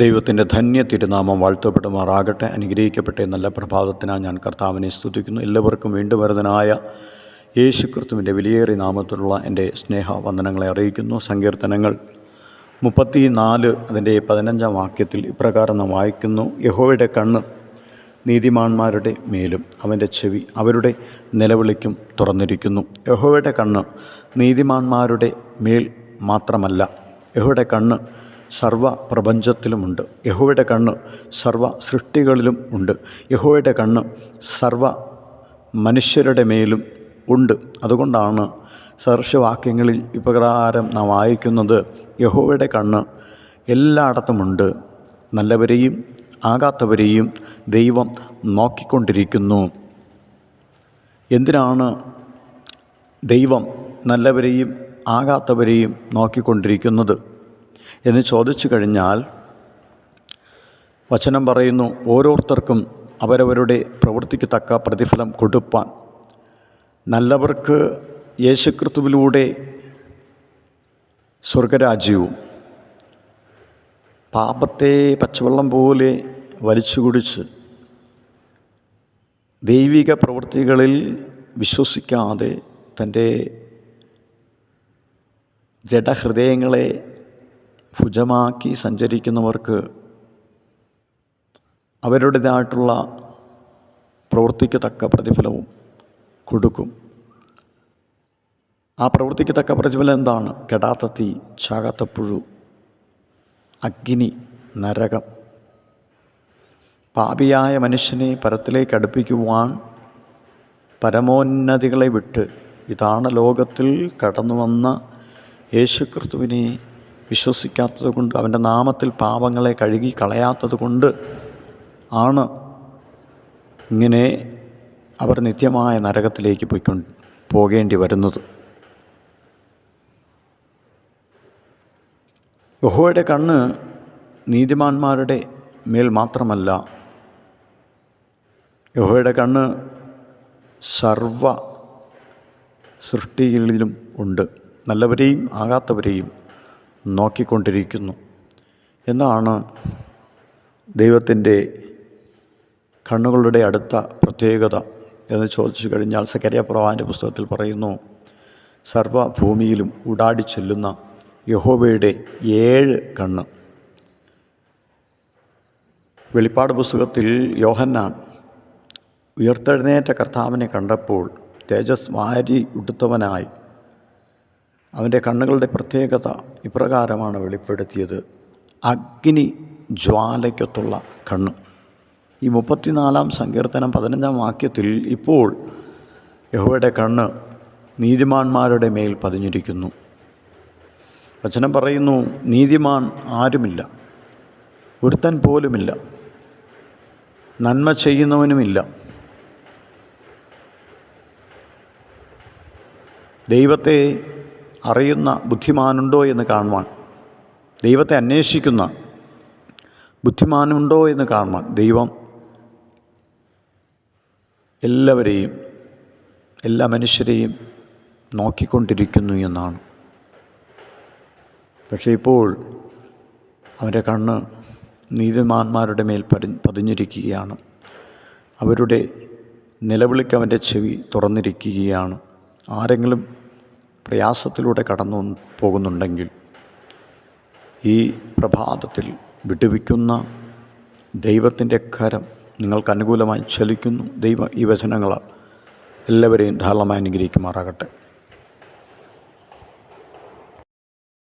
ദൈവത്തിന്റെ ധന്യ തിരുനാമം വാഴ്ത്തപ്പെടുമാറാകട്ടെ. അനുഗ്രഹിക്കപ്പെട്ട നല്ല പ്രഭാതത്തിനാണ് ഞാൻ കർത്താവിനെ സ്തുതിക്കുന്നു. എല്ലാവർക്കും വീണ്ടും വരുന്നതിനായ യേശു ക്രിസ്തുവിന്റെ വിലയേറിയ നാമത്തിലുള്ള എന്റെ സ്നേഹ വന്ദനങ്ങളെ അറിയിക്കുന്നു. സങ്കീർത്തനങ്ങൾ മുപ്പത്തി നാല് അതിന്റെ പതിനഞ്ചാം വാക്യത്തിൽ ഇപ്രകാരം നാം വായിക്കുന്നു. യഹോയുടെ കണ്ണ് നീതിമാന്മാരുടെ മേലും അവന്റെ ചെവി അവരുടെ നിലവിളിക്കും തുറന്നിരിക്കുന്നു. യഹോയുടെ കണ്ണ് നീതിമാന്മാരുടെ മേൽ മാത്രമല്ല യഹോയുടെ കണ്ണ് സർവ പ്രപഞ്ചത്തിലുമുണ്ട് യഹോവയുടെ കണ്ണ് സർവ സൃഷ്ടികളിലും ഉണ്ട്. യഹോവയുടെ കണ്ണ് സർവ മനുഷ്യരുടെ മേലും ഉണ്ട്. അതുകൊണ്ടാണ് സദൃശവാക്യങ്ങളിൽ ഇപ്രകാരം നാം വായിക്കുന്നത് യഹോവയുടെ കണ്ണ് എല്ലായിടത്തുമുണ്ട്. നല്ലവരെയും ആകാത്തവരെയും ദൈവം നോക്കിക്കൊണ്ടിരിക്കുന്നു. എന്തിനാണ് ദൈവം നല്ലവരെയും ആകാത്തവരെയും നോക്കിക്കൊണ്ടിരിക്കുന്നത്? എന്ന് ചോദിച്ചു കഴിഞ്ഞാൽ വചനം പറയുന്നു ഓരോരുത്തർക്കും അവരവരുടെ പ്രവൃത്തിക്ക് തക്ക പ്രതിഫലം കൊടുപ്പാൻ. നല്ലവർക്ക് യേശുക്രിസ്തുവിലൂടെ സ്വർഗരാജ്യവും പാപത്തെ പച്ചവെള്ളം പോലെ വലിച്ചു കുടിച്ച് ദൈവിക പ്രവൃത്തികളിൽ വിശ്വസിക്കാതെ തന്റെ ജഡഹൃദയങ്ങളെ ഭുജമാക്കി സഞ്ചരിക്കുന്നവർക്ക് അവരുടേതായിട്ടുള്ള പ്രവൃത്തിക്ക് തക്ക പ്രതിഫലവും കൊടുക്കും. ആ പ്രവൃത്തിക്ക് തക്ക പ്രതിഫലം എന്താണ്? കെടാത്ത തീ ചാകാത്ത അഗ്നി നരകം. പാപിയായ മനുഷ്യനെ പരത്തിലേക്ക് അടുപ്പിക്കുവാൻ പരമോന്നതികളെ വിട്ട് ഇതാണ് ലോകത്തിൽ കടന്നു വന്ന യേശുക്രിസ്തുവിനെ വിശ്വസിക്കാത്തത് കൊണ്ട് അവന്റെ നാമത്തിൽ പാപങ്ങളെ കഴുകി കളയാത്തത് കൊണ്ട് ആണ് ഇങ്ങനെ അവർ നിത്യമായ നരകത്തിലേക്ക് പോയിക്കൊണ്ട് പോകേണ്ടി വരുന്നത്. യഹോയുടെ കണ്ണ് നീതിമാന്മാരുടെ മേൽ മാത്രമല്ല. യഹോയുടെ കണ്ണ് സർവ സൃഷ്ടികളിലും ഉണ്ട്. നല്ലവരെയും ആകാത്തവരെയും നോക്കിക്കൊണ്ടിരിക്കുന്നു. എന്നാണ് ദൈവത്തിന്റെ കണ്ണുകളുടെ അടുത്ത പ്രത്യേകത എന്ന് ചോദിച്ചു കഴിഞ്ഞാൽ സക്കരിയ പ്രവാന്റെ പുസ്തകത്തിൽ പറയുന്നു സർവഭൂമിയിലും ഉടാടി ചെല്ലുന്ന യഹോബയുടെ ഏഴ് കണ്ണ്. വെളിപ്പാട് പുസ്തകത്തിൽ യോഹന്നാൻ ഉയർത്തെഴുന്നേറ്റ കർത്താവിനെ കണ്ടപ്പോൾ തേജസ് വാരി ഉടുത്തവനായി അവന്റെ കണ്ണുകളുടെ പ്രത്യേകത ഇപ്രകാരമാണ് വെളിപ്പെടുത്തിയത്. അഗ്നി ജ്വാലയ്ക്കൊത്തുള്ള കണ്ണ്. ഈ മുപ്പത്തിനാലാം സങ്കീർത്തനം പതിനഞ്ചാം വാക്യത്തിൽ ഇപ്പോൾ യഹോയുടെ കണ്ണ് നീതിമാന്മാരുടെ മേൽ പതിഞ്ഞിരിക്കുന്നു. വചനം പറയുന്നു നീതിമാൻ ആരുമില്ല. ഒരുത്തൻ പോലുമില്ല. നന്മ ചെയ്യുന്നവനുമില്ല. ദൈവത്തെ അറിയുന്ന ബുദ്ധിമാനുണ്ടോ എന്ന് കാണുവാൻ ദൈവത്തെ അന്വേഷിക്കുന്ന ബുദ്ധിമാനുണ്ടോ എന്ന് കാണുവാൻ ദൈവം എല്ലാവരെയും എല്ലാ മനുഷ്യരെയും നോക്കിക്കൊണ്ടിരിക്കുന്നു എന്നാണ്. പക്ഷേ ഇപ്പോൾ അവന്റെ കണ്ണ് നീതിമാന്മാരുടെ മേൽ പതി പതിഞ്ഞിരിക്കുകയാണ്. അവരുടെ നിലവിളിക്ക് അവന്റെ ചെവി തുറന്നിരിക്കുകയാണ്. ആരെങ്കിലും പ്രയാസത്തിലൂടെ കടന്നു പോകുന്നുണ്ടെങ്കിൽ ഈ പ്രഭാതത്തിൽ വിടുവിക്കുന്ന ദൈവത്തിന്റെ കരം നിങ്ങൾക്ക് അനുകൂലമായി ചലിക്കുന്നു. ദൈവം ഈ വചനങ്ങളാൽ എല്ലാവരെയും ധാരാളമായി അനുഗ്രഹിക്കുമാറാകട്ടെ.